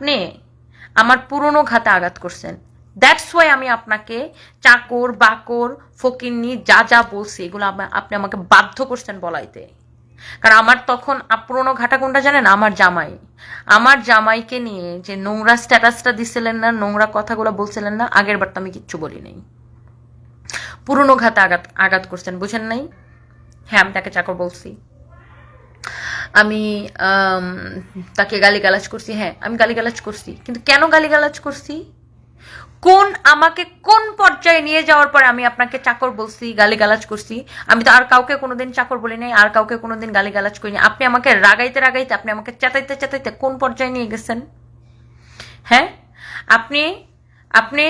আপনি আমার পুরনো ঘাতে আঘাত করছেন। দ্যাটস ওয়াই আমি আপনাকে চাকর, বাকর, ফকিন্নি যা যা বলছি, এগুলো আপনি আমাকে বাধ্য করছেন বলাইতে। কারণ আমার তখন পুরনো ঘাটা কোনটা জানেন? আমার জামাই। আমার জামাইকে নিয়ে যে নোংরা স্ট্যাটাসটা দিছিলেন না, নোংরা কথাগুলো বলছিলেন না, আগের বার তো আমি কিচ্ছু বলি নাই। পুরনো ঘাতে আঘাত আঘাত করছেন, বুঝেন নাই? হ্যাঁ আমি তাকে চাকর বলছি। আমি তাকে গালিগালাজ করছি হ্যাঁ আমি গালিগালাজ করছি, কিন্তু কেন গালিগালাজ করছি? কোন, আমাকে কোন পর্যায়ে নিয়ে যাওয়ার পরে আমি আপনাকে চাকর বলছি, গালিগালাজ করছি? আমি তো আর কাউকে কোনোদিন চাকর বলি নাই, আর কাউকে কোনোদিন গালিগালাজ করিনি আপনি আমাকে রাগাইতে রাগাইতে, আপনি আমাকে চেতাইতে চেতাইতে কোন পর্যায়ে নিয়ে গেছেন? হ্যাঁ? আপনি আপনি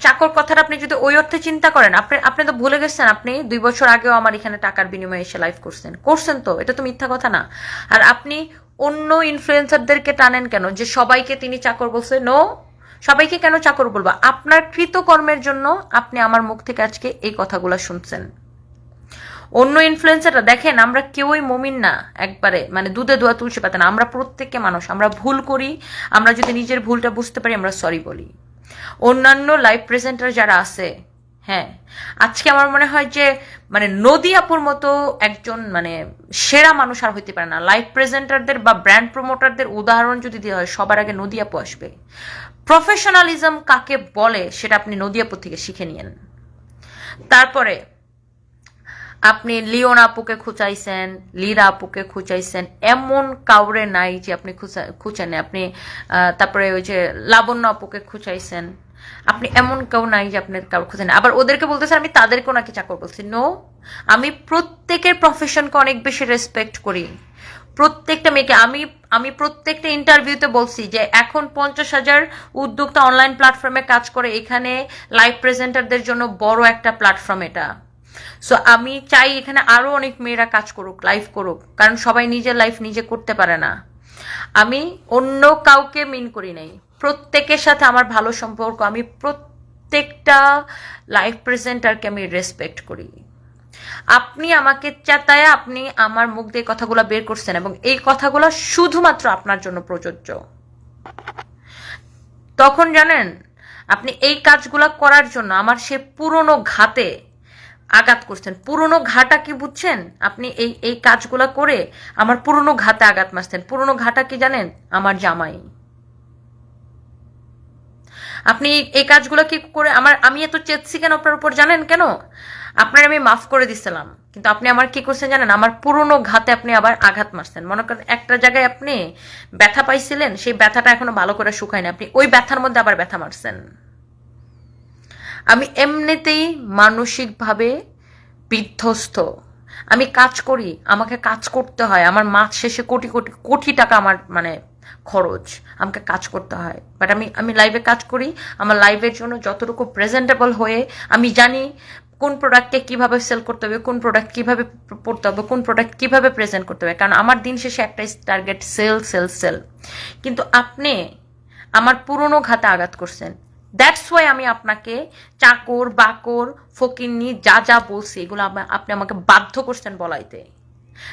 চাকর কথাটা আপনি যদি ওই অর্থে চিন্তা করেন, আপনি আপনি তো ভুলে গেছেন, আপনি দুই বছর আগেও আমার এখানে টাকার বিনিময়ে এসে লাইভ করছেন। করছেন তো, এটা তো মিথ্যা কথা না। আর আপনি অন্য ইনফ্লুয়েন্সারদেরকে টানেন কেন? যে সবাইকে তিনি চাকর বলছে নো সবাইকে কেন চাকর বলব? আপনার কৃতকর্মের জন্য আপনি আমার মুখ থেকে আজকে এই কথাগুলো শুনছেন। অন্য ইনফ্লুয়েন্সাররা দেখেন, আমরা কেউই মমিন না একবারে মানে দুধে দোয়া তুলসী পাতা না। আমরা প্রত্যেককে মানুষ, আমরা ভুল করি, আমরা যদি নিজের ভুলটা বুঝতে পারি, আমরা সরি বলি। অন্যান্য লাইভ প্রেজেন্টার যারা আছে হ্যাঁ আজকে আমার মনে হয় যে মানে নদী আপুর মতো একজন মানে সেরা মানুষ আর হইতে পারে না। লাইভ প্রেজেন্টারদের বা ব্র্যান্ড প্রমোটারদের উদাহরণ যদি দেওয়া হয়, সবার আগে নদী আপু আসবে। প্রফেশনালিজম কাকে বলে, সেটা আপনি নদী আপুর থেকে শিখে নিয়েন। তারপরে আপনি লিওন আপুকে খুঁচাইছেন লীরা আপুকে খুঁচাইছেন, এমন কাউরে নাই যে আপনি খুঁচা, খুঁচান আপনি তারপরে ওই যে লাবণ্য আপুকে খুঁচাইছেন। আপনি এমন কেউ নাই যে আপনি কাউ খুঁজেন আবার ওদেরকে বলতেছেন, আমি তাদেরকেও নাকি চাকর বলছি। নো আমি প্রত্যেকের প্রফেশনকে অনেক বেশি রেসপেক্ট করি। প্রত্যেকটা মেয়েকে আমি আমি প্রত্যেকটা ইন্টারভিউতে বলছি যে, এখন পঞ্চাশ হাজার উদ্যোক্তা অনলাইন প্ল্যাটফর্মে কাজ করে। এখানে লাইভ প্রেজেন্টারদের জন্য বড় একটা প্ল্যাটফর্ম এটা। সো আমি চাই এখানে আরও অনেক মেয়েরা কাজ করুক লাইভ করুক, কারণ সবাই নিজের লাইফ নিজে করতে পারে না। আমি অন্য কাউকে মিন করি নাই। প্রত্যেকের সাথে আমার ভালো সম্পর্ক, আমি প্রত্যেকটা লাইভ প্রেজেন্টারকে আমি রেসপেক্ট করি। আপনি আমাকে চেতায় আপনি আমার মুখ দিয়ে কথাগুলো বের করছেন এবং এই কথাগুলো শুধুমাত্র আপনার জন্য প্রযোজ্য। তখন জানেন, আপনি এই কাজগুলো করার জন্য আমার সে পুরনো ঘাতে আঘাত করছেন। পুরনো ঘাটা কি বুঝছেন? আপনি এই এই কাজগুলো করে আমার পুরনো ঘাতে আঘাত মারছেন। পুরনো ঘাটা কি জানেন? আমার জামাই। আপনি এই কাজগুলো কি করে আমার, আমি এত চেতছি কেন আপনার উপর? জানেন কেন? আপনার আমি মাফ করে দিছিলাম। কিন্তু আপনি আমার কি করছেন জানেন? আমার পুরনো ঘাতে আপনি আবার আঘাত মারছেন। মনে করেন একটা জায়গায় আপনি ব্যথা পাইছিলেন, সেই ব্যথাটা এখনও ভালো করে শুকায়নি আপনি ওই ব্যথার মধ্যে আবার ব্যথা মারছেন। আমি এমনিতেই মানসিকভাবে বিধ্বস্ত। আমি কাজ করি, আমাকে কাজ করতে হয়। আমার মাস শেষে কোটি কোটি কোটি টাকা আমার মানে খরচ, আমাকে কাজ করতে হয়। বাট আমি আমি লাইভে কাজ করি, আমার লাইভের জন্য যতটুকু প্রেজেন্টেবল হয়ে আমি জানি কোন প্রোডাক্টকে কীভাবে সেল করতে হবে, কোন প্রোডাক্ট কীভাবে পড়তে হবে, কোন প্রোডাক্ট কীভাবে প্রেজেন্ট করতে হবে। কারণ আমার দিন শেষে একটাই টার্গেট সেল সেল সেল কিন্তু আপনি আমার পুরনো ঘাতে আঘাত করছেন। দ্যাটস ওয়াই আমি আপনাকে চাকর, বাকর, ফকিন্নি যা যা বলছি, এগুলো আপনি আমাকে বাধ্য করছেন বলাইতে।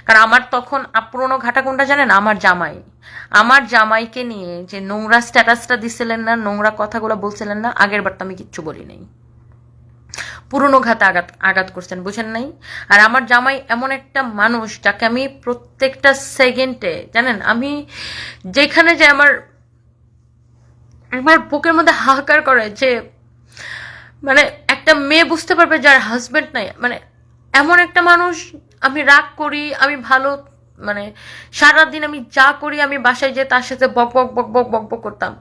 কারণ আমার তখন পুরনো ঘাটা কোনটা জানেন? আমার জামাই। আমার জামাইকে নিয়ে যে নোংরা স্ট্যাটাসটা দিছিলেন না, নোংরা কথাগুলো বলছিলেন না, আগের বার তো আমি কিচ্ছু বলি নাই। পুরনো ঘাতে আঘাত আঘাত করছেন, বুঝেন নাই? আর আমার জামাই এমন একটা মানুষ যাকে আমি প্রত্যেকটা সেকেন্ডে, জানেন? আমি যেখানে যে আমার আমার বুকের মধ্যে হাহাকার করে যে মানে একটা মেয়ে বুঝতে পারবে যার হাজবেন্ড নাই। মানে এমন একটা মানুষ, আমি রাগ করি, আমি ভালো মানে সারাদিন আমি যা করি, আমি বাসায় যে তার সাথে বক বক বক বক বক বক করতাম।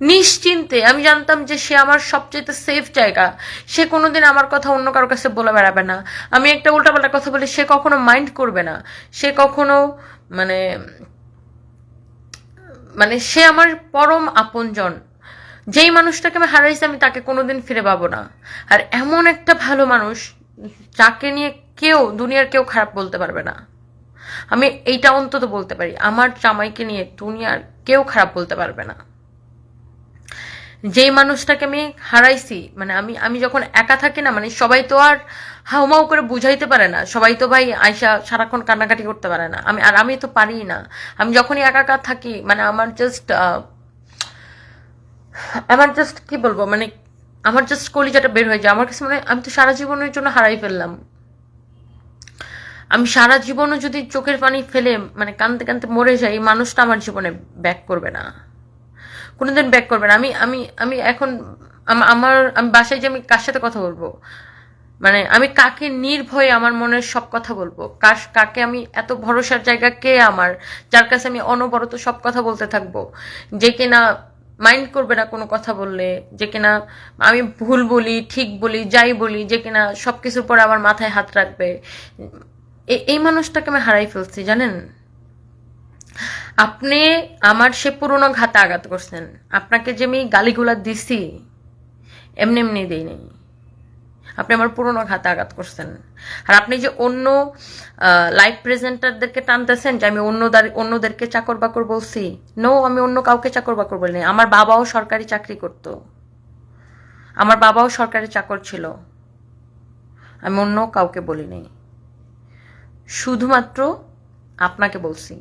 নিশ্চিন্তে আমি জানতাম যে সে আমার সবচেয়ে সেফ জায়গা। সে কোনোদিন আমার কথা অন্য কারোর কাছে বলে বেড়াবে না। আমি একটা উল্টাপাল্টা কথা বলি, সে কখনো মাইন্ড করবে না। সে কখনো মানে মানে সে আমার পরম আপনজন। যেই মানুষটাকে আমি হারাইছি, আমি তাকে কোনোদিন ফিরে পাবো না। আর এমন একটা ভালো মানুষ, যাকে নিয়ে কেউ, দুনিয়ার কেউ খারাপ বলতে পারবে না। আমি এইটা অন্তত বলতে পারি, আমার জামাইকে নিয়ে দুনিয়ার কেউ খারাপ বলতে পারবে না। যেই মানুষটাকে আমি হারাইছি মানে আমি আমি যখন একা থাকি না মানে সবাই তো আর হাউমাউ করে বুঝাইতে পারে না, সবাই তো ভাই আয়সা সারাক্ষণ কান্নাকাটি করতে পারে না। আমি, আর আমি তো পারি না। আমি যখনই একা একা থাকি মানে আমার জাস্ট আমার জাস্ট কি বলব মানে আমার জাস্ট কলিজাটা বের হয়ে যায়। আমার কাছে মানে আমি তো সারা জীবনের জন্য হারাই ফেললাম। আমি সারা জীবনও যদি চোখের পানি ফেলে মানে কানতে কানতে মরে যাই মানুষটা আমার জীবনে ব্যাক করবে না। কোনোদিন ব্যাক করবে না। আমি আমি আমি এখন, আম- আমার, আমি বাসায় যে আমি কার সাথে কথা বলব? মানে আমি কাকে নির্ভয়ে আমার মনের সব কথা বলব? কার, কাকে আমি এত ভরসার জায়গা কে আমার? যার কাছে আমি অনবরত সব কথা বলতে থাকব? যে কিনা মাইন্ড করবে না কোনো কথা বললে, যে কিনা আমি ভুল বলি, ঠিক বলি, যাই বলি, যে কিনা সব কিছুর পর আমার মাথায় হাত রাখবে। এই মানুষটাকে আমি হারাই ফেলছি, জানেন? আপনি আমার সে পুরনো ঘাতে আঘাত করছেন। আপনাকে যে আমি গালিগুলা দিছি, এমনি এমনি দিই আপনি আমার পুরনো ঘাতে আঘাত করছেন। আর আপনি যে অন্য লাইভ প্রেজেন্টারদেরকে টানতেছেন যে আমি অন্য অন্যদেরকে চাকর বাকর বলছি নো আমি অন্য কাউকে চাকর বাকর বলিনি। আমার বাবাও সরকারি চাকরি করত। আমার বাবাও সরকারি চাকর ছিল। আমি অন্য কাউকে বলিনি। শুধুমাত্র আপনাকে বলছি।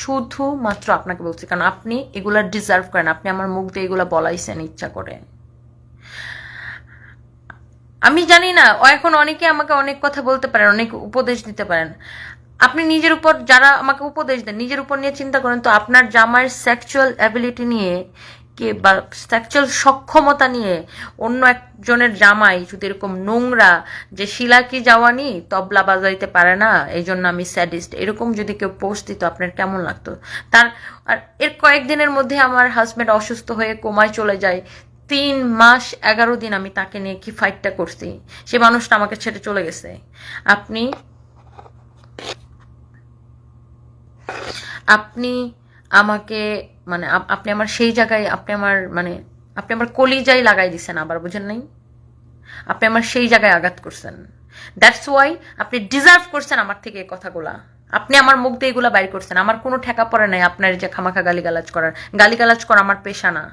শুধুমাত্র আপনাকে বলছি। কারণ আপনি এগুলা ডিজার্ভ করেন। আপনি আমার মুখ দিয়ে এগুলা বলাইছেন, ইচ্ছা করে। আমি জানি না এখন অনেকে আমাকে অনেক কথা বলতে পারেন অনেক উপদেশ দিতে পারেন। আপনি নিজের উপর যারা আমাকে উপদেশ দেন, নিজের উপর নিয়ে চিন্তা করেন তো আপনার জামার সেক্সুয়াল অ্যাবিলিটি নিয়ে কে বা সেক্সুয়াল সক্ষমতা নিয়ে অন্য একজনের জামাই যদি এরকম নোংরা যে শিলা কি যাওয়ানি তবলা বাজাইতে পারে না এই জন্য আমি স্যাডিস্ট এরকম যদি কেউ পোস্ট দিত, আপনার কেমন লাগতো? তার, আর এর কয়েকদিনের মধ্যে আমার হাজব্যান্ড অসুস্থ হয়ে কোমায় চলে যায় তিন মাস এগারো দিন আমি তাকে নিয়ে কি ফাইটটা করছি? সে মানুষটা আমাকে ছেড়ে চলে গেছে। আপনি আপনি আমাকে মানে আপনি আমার সেই জায়গায়, আপনি আমার মানে আপনি আমার কলিজাই লাগাই দিছেন আবার, বুঝেন নাই? আপনি আমার সেই জায়গায় আঘাত করছেন। দ্যাটস ওয়াই আপনি ডিজার্ভ করছেন আমার থেকে এই কথাগুলা। আপনি আমার মুখ দিয়ে এগুলা বাইর করছেন। আমার কোনো ঠেকা পড়ে নাই আপনার যে খামাখা গালিগালাজ করার। গালিগালাজ করা আমার পেশা না।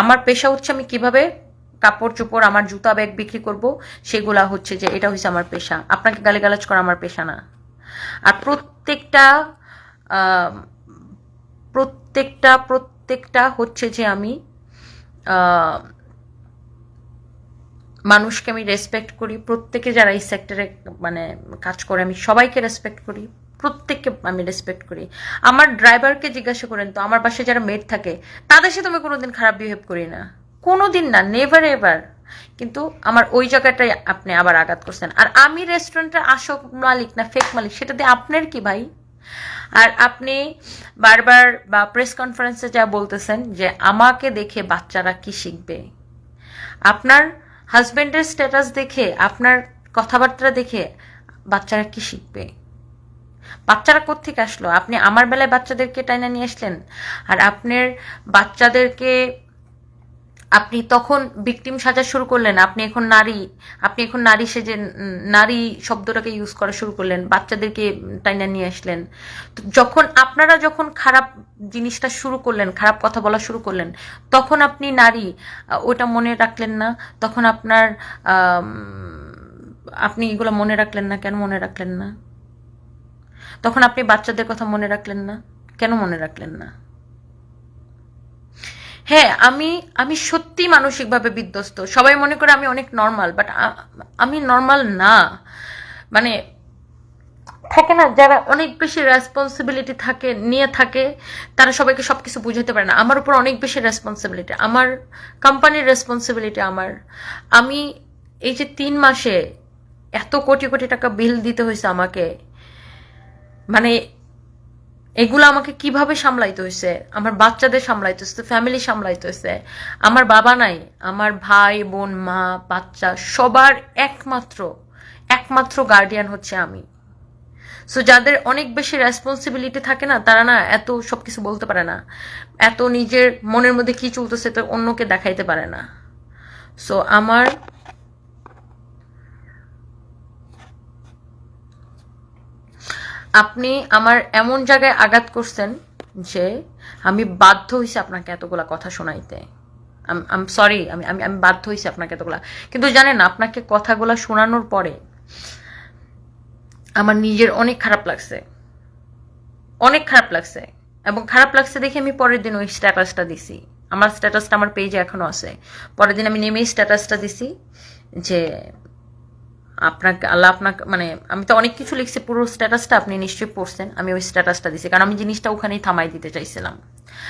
আমার পেশা হচ্ছে আমি কীভাবে কাপড় চোপড়, আমার জুতা ব্যাগ বিক্রি করব, সেগুলা হচ্ছে যে এটা হচ্ছে আমার পেশা। আপনাকে গালিগালাজ করা আমার পেশা না। আর প্রত্যেকটা প্রত্যেকটা প্রত্যেকটা হচ্ছে যে আমি মানুষকে আমি রেসপেক্ট করি। প্রত্যেকে যারা এই সেক্টরে মানে কাজ করে, আমি সবাইকে রেসপেক্ট করি। প্রত্যেককে আমি রেসপেক্ট করি। আমার ড্রাইভারকে জিজ্ঞাসা করেন, তো আমার বাসায় যারা মেড থাকে, তাদের সাথে আমি কোনোদিন খারাপ বিহেভ করি না? কোনোদিন না নেভার এভার কিন্তু আমার ওই জায়গাটাই আপনি আবার আঘাত করছেন। আর আমি রেস্টুরেন্টের আসল মালিক না ফেক মালিক, সেটা দিয়ে আপনার কি ভাই? আর আপনি বারবার বা প্রেস কনফারেন্সে যা বলতেছেন যে আমাকে দেখে বাচ্চারা কি শিখবে? আপনার হাজবেন্ডের স্ট্যাটাস দেখে, আপনার কথাবার্তা দেখে বাচ্চারা কি শিখবে? বাচ্চারা কোত্থেকে আসলো? আপনি আমার বেলায় বাচ্চাদেরকে টাইনা নিয়ে আসলেন? আর আপনার বাচ্চাদেরকে আপনি তখন ভিকটিম সাজা শুরু করলেন? আপনি এখন নারী, আপনি এখন নারী সেজে, নারী শব্দটাকে ইউজ করা শুরু করলেন, বাচ্চাদেরকে টাইনা নিয়ে আসলেন। যখন আপনারা যখন খারাপ জিনিসটা শুরু করলেন, খারাপ কথা বলা শুরু করলেন, তখন আপনি নারী ওটা মনে রাখলেন না? তখন আপনার আপনি এগুলো মনে রাখলেন না? কেন মনে রাখলেন না? তখন আপনি বাচ্চাদের কথা মনে রাখলেন না? কেন মনে রাখলেন না? হ্যাঁ আমি আমি সত্যি মানসিকভাবে বিধ্বস্ত। সবাই মনে করে আমি অনেক নর্মাল বাট আমি নর্মাল না। মানে থাকে না, যারা অনেক বেশি রেসপন্সিবিলিটি থাকে, নিয়ে থাকে, তারা সবাইকে সব কিছু বুঝাতে পারে না। আমার উপর অনেক বেশি রেসপন্সিবিলিটি আমার কোম্পানির রেসপন্সিবিলিটি আমার। আমি এই যে তিন মাসে এত কোটি কোটি টাকা বিল দিতে হয়েছে আমাকে মানে এগুলো আমাকে কীভাবে সামলাইতে হয়েছে আমার বাচ্চাদের সামলাইতে হয়েছে ফ্যামিলি সামলাইতে হয়েছে আমার বাবা নাই, আমার ভাই, বোন, মা, বাচ্চা, সবার একমাত্র একমাত্র গার্ডিয়ান হচ্ছে আমি। সো যাদের অনেক বেশি রেসপন্সিবিলিটি থাকে না, তারা না এত সব কিছু বলতে পারে না। এত নিজের মনের মধ্যে কি চলতেছে, তো অন্যকে দেখাইতে পারে না। সো আমার আপনি আমার এমন জায়গায় আঘাত করছেন যে আমি বাধ্য হয়েছি আপনাকে এতগুলা কথা শোনাইতে। আম সরি আমি আমি আমি বাধ্য হয়েছি আপনাকে এতগুলা। কিন্তু জানেন, আপনাকে কথাগুলা শোনানোর পরে আমার নিজের অনেক খারাপ লাগছে। অনেক খারাপ লাগছে। এবং খারাপ লাগছে দেখে আমি পরের দিন ওই স্ট্যাটাসটা দিছি। আমার স্ট্যাটাসটা আমার পেজে এখনও আছে। পরের দিন আমি নেমেই স্ট্যাটাসটা দিছি যে আপনাকে আল্লাহ আপনাকে মানে আমি তো অনেক কিছু লিখছি, পুরো স্ট্যাটাসটা আপনি নিশ্চয়ই পড়ছেন, আমি ওই স্ট্যাটাসটা দিছি। কারণ আমি জিনিসটা ওখানেই থামাই দিতে চাইছিলাম।